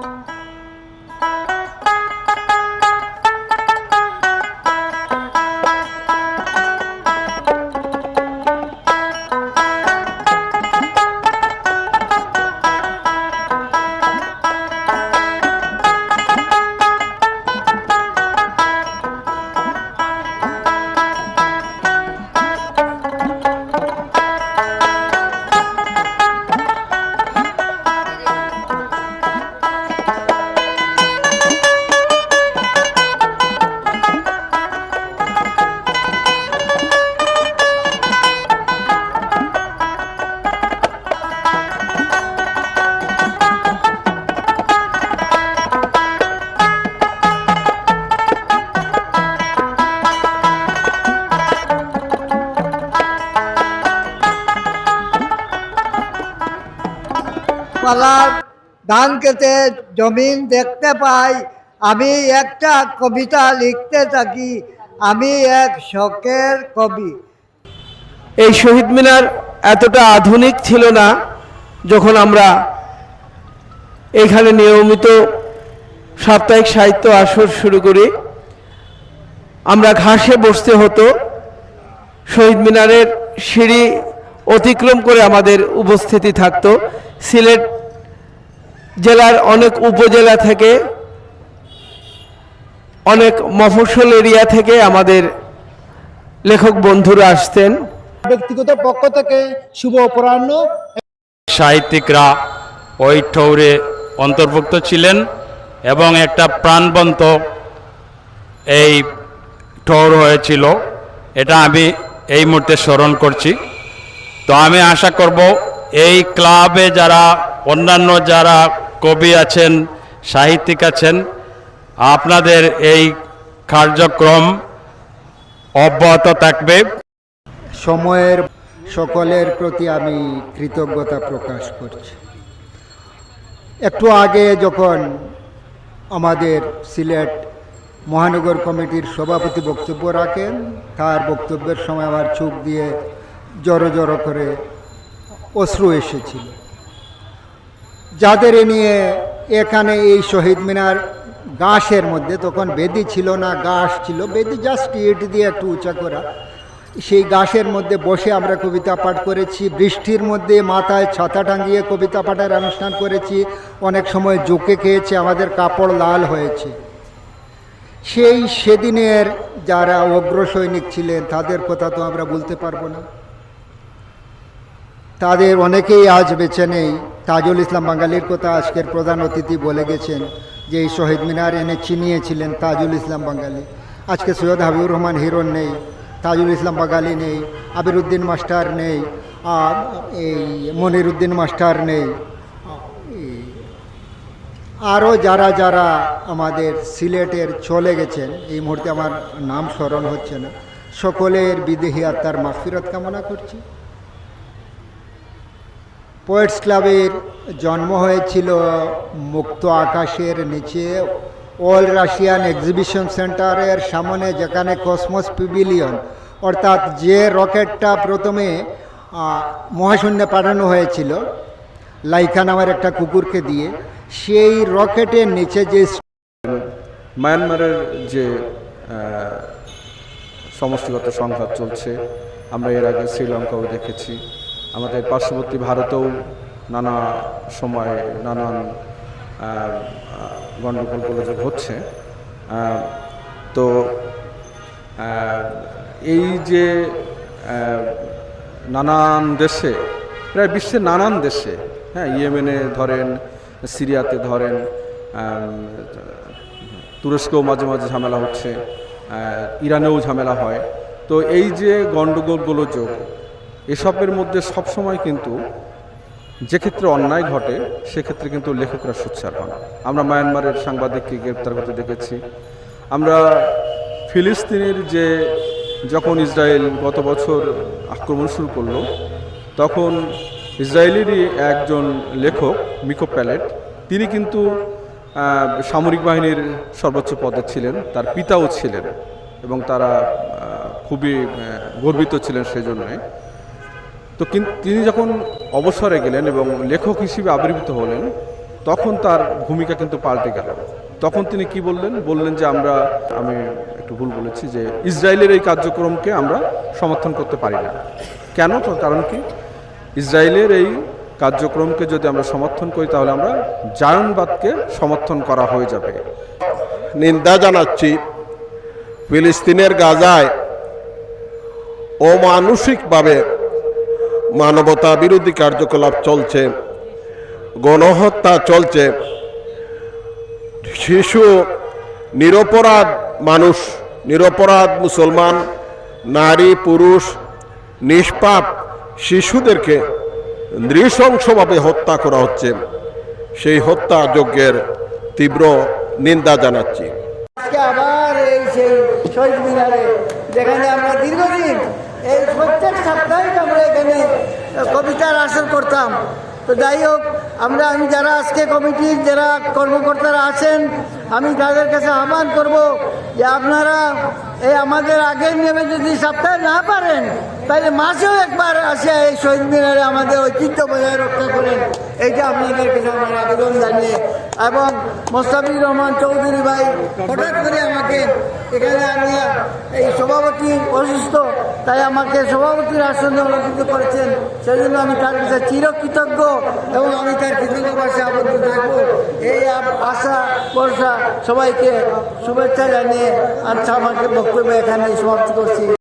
Bye. পালার ধান খেতে জমিন দেখতে পাই। আমি একটা কবিতা লিখতে থাকি। আমি এক শখের কবি। এই শহীদ মিনার এতটা আধুনিক ছিল না যখন আমরা এখানে নিয়মিত সাপ্তাহিক সাহিত্য আসর শুরু করি। আমরা ঘাসে বসতে হতো। শহীদ মিনারের সিঁড়ি অতিক্রম করে আমাদের উপস্থিতি থাকতো। সিলেট জেলার অনেক উপজেলা থেকে অনেক মফস্বল এরিয়া থেকে আমাদের লেখক বন্ধুরা আসতেন। ব্যক্তিগত পক্ষ থেকে শুভ অপরাহ্ন। সাহিত্যিকরা ওই ঠৌরে অন্তর্ভুক্ত ছিলেন এবং একটা প্রাণবন্ত এই ঠৌর হয়েছিল। এটা আমি এই মুহূর্তে স্মরণ করছি। তো আমি আশা করব এই ক্লাবে যারা অন্যান্য যারা কবি আছেন, সাহিত্যিক আছেন। আপনাদের এই কার্যক্রম অব্যাহত থাকবে। সময়ের সকলের প্রতি আমি কৃতজ্ঞতা প্রকাশ করছি। একটু আগে যখন আমাদের সিলেট মহানগর কমিটির সভাপতি বক্তব্য রাখেন, তার বক্তব্যের সময় আমার চোখ দিয়ে জড়ো জড়ো করে অশ্রু এসেছিল। যাদের নিয়ে এখানে এই শহীদ মিনার গাছের মধ্যে তখন বেদি ছিল না গাছ ছিল। বেদি জাস্ট ইট দিয়ে একটু উঁচা করা। সেই গাছের মধ্যে বসে আমরা কবিতা পাঠ করেছি। বৃষ্টির মধ্যে মাথায় ছাতা টাঙিয়ে কবিতা পাঠের অনুষ্ঠান করেছি। অনেক সময় জোকে খেয়েছে, আমাদের কাপড় লাল হয়েছে। সেই সেদিনের যারা অগ্র সৈনিক ছিলেন, তাদের কথা তো আমরা বলতে পারব না। তাদের অনেকেই আজ বেছে নেই। তাজুল ইসলাম বাঙালির কথা আজকের প্রধান অতিথি বলে গেছেন যে এই শহীদ মিনার এনে চিনিয়েছিলেন তাজুল ইসলাম বাঙালি। আজকে সৈয়দ হাবিবুর রহমান হিরণ নেই, তাজুল ইসলাম বাঙালি নেই আবিরুদ্দিন মাস্টার নেই আর এই মনিরুদ্দিন মাস্টার নেই আরও যারা যারা আমাদের সিলেটের চলে গেছেন, এই মুহূর্তে আমার নাম স্মরণ হচ্ছে না। সকলের বিদেহী আত্মার মাফিরত কামনা করছি। পোয়েটস ক্লাবের জন্ম হয়েছিল মুক্ত আকাশের নিচে অল রাশিয়ান এক্সিবিশন সেন্টারের সামনে, যেখানে কসমস পিভিলিয়ন অর্থাৎ যে রকেটটা প্রথমে মহাশূন্যে পাঠানো হয়েছিল লাইকা নামের একটা কুকুরকে দিয়ে, সেই রকেটের নিচে যে মায়ানমারের যে সমষ্টিগত সংঘাত চলছে, আমরা এর আগে শ্রীলঙ্কাও দেখেছি। আমাদের পার্শ্ববর্তী ভারতেও নানা সময় নানান আহ, গণ্ডগোলগুলো যে হচ্ছে। তো এই যে নানান দেশে প্রায় বিশ্বের নানান দেশে হ্যাঁ ইয়েমেনে ধরেন সিরিয়াতে ধরেন তুরস্কেও মাঝে মাঝে ঝামেলা হচ্ছে ইরানেও ঝামেলা হয়। তো এই যে গণ্ডগোল গোলযোগ এসবের মধ্যে সবসময় কিন্তু যে ক্ষেত্রে অন্যায় ঘটে সেক্ষেত্রে কিন্তু লেখকরা সোচ্চার হন। আমরা মায়ানমারের সাংবাদিককে গ্রেপ্তার করতে দেখেছি। আমরা ফিলিস্তিনের যে যখন ইসরায়েল গত বছর আক্রমণ শুরু করল, তখন ইসরায়েলেরই একজন লেখক, মিকো প্যালেট, তিনি কিন্তু সামরিক বাহিনীর সর্বোচ্চ পদে ছিলেন, তার পিতাও ছিলেন এবং তারা খুবই গর্বিত ছিলেন সেজন্যে তো তিনি যখন অবসরে গেলেন এবং লেখক হিসেবে আবির্ভূত হলেন, তখন তার ভূমিকা কিন্তু পাল্টে গেল। তখন তিনি কি বললেন? বললেন যে আমরা, আমি একটু ভুল বলেছি যে ইসরায়েলের এই কার্যক্রমকে আমরা সমর্থন করতে পারি না। কেন? কারণ কি? ইসরায়েলের এই কার্যক্রমকে যদি আমরা সমর্থন করি, তাহলে আমরা জায়নবাদকে সমর্থন করা হয়ে যাবে। নিন্দা জানাচ্ছি ফিলিস্তিনের গাজায় অমানসিকভাবে মানবতা বিরোধী কার্যকলাপ চলছে, গণহত্যা চলছে। শিশু, নিরপরাধ মানুষ, নিরপরাধ মুসলমান, নারী, পুরুষ, নিষ্পাপ শিশুদেরকে নৃশংসভাবে হত্যা করা হচ্ছে। সেই হত্যাযজ্ঞের তীব্র নিন্দা জানাচ্ছি আজকে আবার এই সেই শহীদ মিনারে যেখানে আমরা দীর্ঘদিন এই প্রত্যেক সপ্তাহে আমরা এখানে কবিতার আসর করতাম। তো যাই হোক আমরা, আমি যারা আজকে কমিটির যারা কর্মকর্তারা আছেন, আমি তাদের কাছে আহ্বান করব যে আপনারা এই আমাদের আগের নিয়মে যদি সপ্তাহে না পারেন, তাহলে মাসেও একবার আসে এই শহীদ মিনারে আমাদের ঐতিহ্য বজায় রক্ষা করেন। এইটা আপনাদের কাছে আমার আবেদন জানিয়ে। এবং মোস্তাফিজুর রহমান চৌধুরী ভাই, হঠাৎ করে আমাকে এখানে আমি এই সভাপতি অসুস্থ, তাই আমাকে সভাপতির আসনে অলঙ্কৃত করেছেন। সেজন্য আমি তার কাছে চিরকৃতজ্ঞ এবং আমি তার পৃথিবীর পাশে আবদ্ধ থাকব। এই আশা, ভরসা সবাইকে শুভেচ্ছা জানিয়ে আচ্ছা আমাকে বক্তব্য এখানে সমাপ্ত করছি।